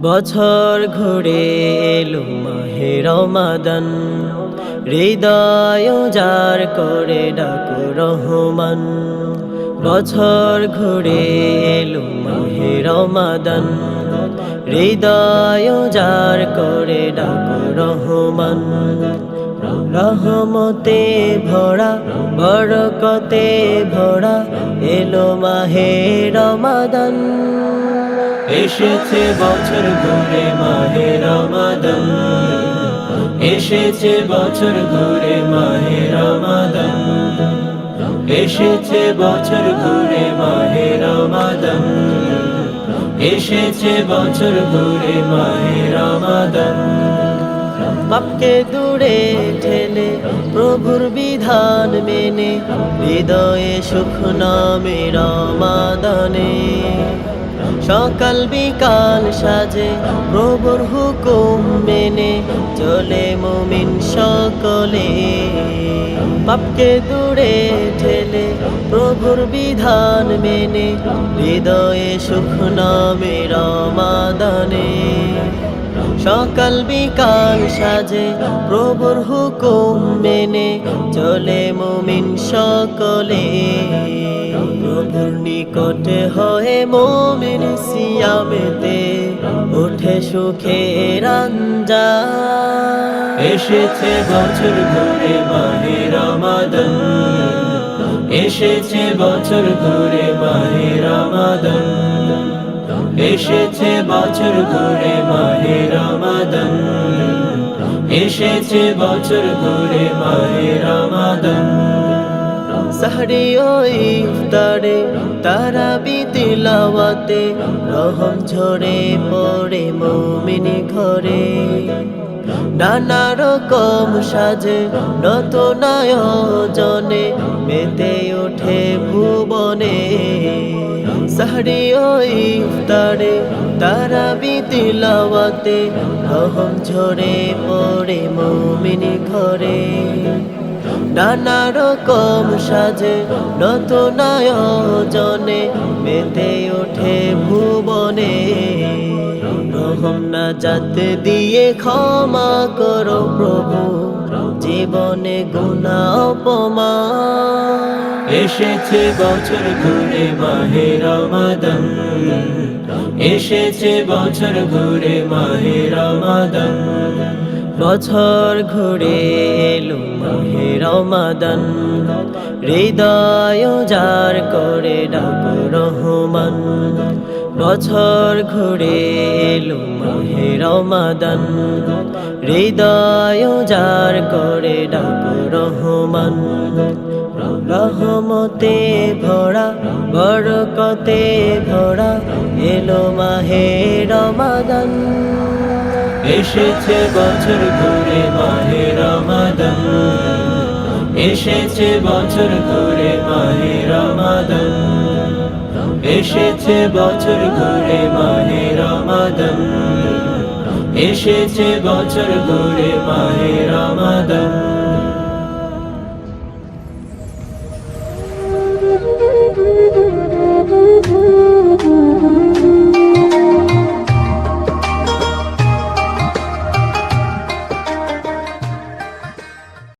বছর ঘুরে এলো মাহে রমাদান। হৃদয় যার করে ডাকো রহমান। বছর ঘুরে এলো মাহে রমাদান। হৃদয় যার করে ডাকো রহমান। রহমতে ভরা, বরকতে ভরা এলো মাহে রমাদান। এসেছে বছর ঘুরে মাহে রমাদান। এসেছে বছর ঘুরে মাহে রমাদান। এসেছে বছর ঘুরে মাহে রমাদান। এসেছে বছর ঘুরে মাহে রমাদান। পাপকে দূরে ঠেলে প্রভুর বিধান মেনে, হৃদয়ে সুখ নামে রমাদানে। সকাল বিকাল সাজে প্রভুর হুকুম মেনে চলে মুমিন সকলে। পাপকে দূরে ঠেলে প্রভুর বিধান মেনে, হৃদয়ে সুখ নামে রমাদানে। সকাল বিকাল সাজে, প্রভুর হুকুম মেনে চলে মুমিন সকলে। প্রভুর নিকটে হয়ে মোমিন সিয়ামেতে উঠে সুখে রাঞ্জা এসেছে বছর ঘুরে মাহে রমাদন। এসেছে বছর ঘুরে মাহে রমাদন। এসেছে বছর ঘুরে মাহে রমাদন। এসেছে বছর ঘুরে মাহে রমাদন। সাহরি ওই ইফতারে তারা বিতিলাওয়াতে রহম ঝরে পড়ে মমিনি ঘরে। নানা রকম সাজে নতুন আয়োজনে মেতে ওঠে ভুবনে সাহরি ওই ইফতারে তারা বিতিলাওয়াতে রহম ঝরে পড়ে মমিনি ঘরে। নানা রকম সাজে নতুন আয়োজনে মেতে ওঠে ভুবনে। রহম না যাতে দিয়ে ক্ষমা করো প্রভু, জীবনে গুণা অপমান। এসেছে বছর ঘুরে মাহে রমাদন। এসেছে বছর ঘুরে মাহে রমাদন। বছর ঘুরে এলো মাহে রমাদান। হৃদয় যার করে ডাক রহমান। বছর ঘুরে এলো মাহে রমাদান। হৃদয় যার করে ডাক রহমান। রহমতে ভরা, বরকতে ভরা এলো মাহে রমাদান। এসেছে বছর ঘুরে মাহে রমাদান। এসেছে বছর ঘুরে মাহে রমাদান। এসেছে বছর ঘুরে মাহে রমাদান। এসেছে বছর ঘুরে মাহে রমাদান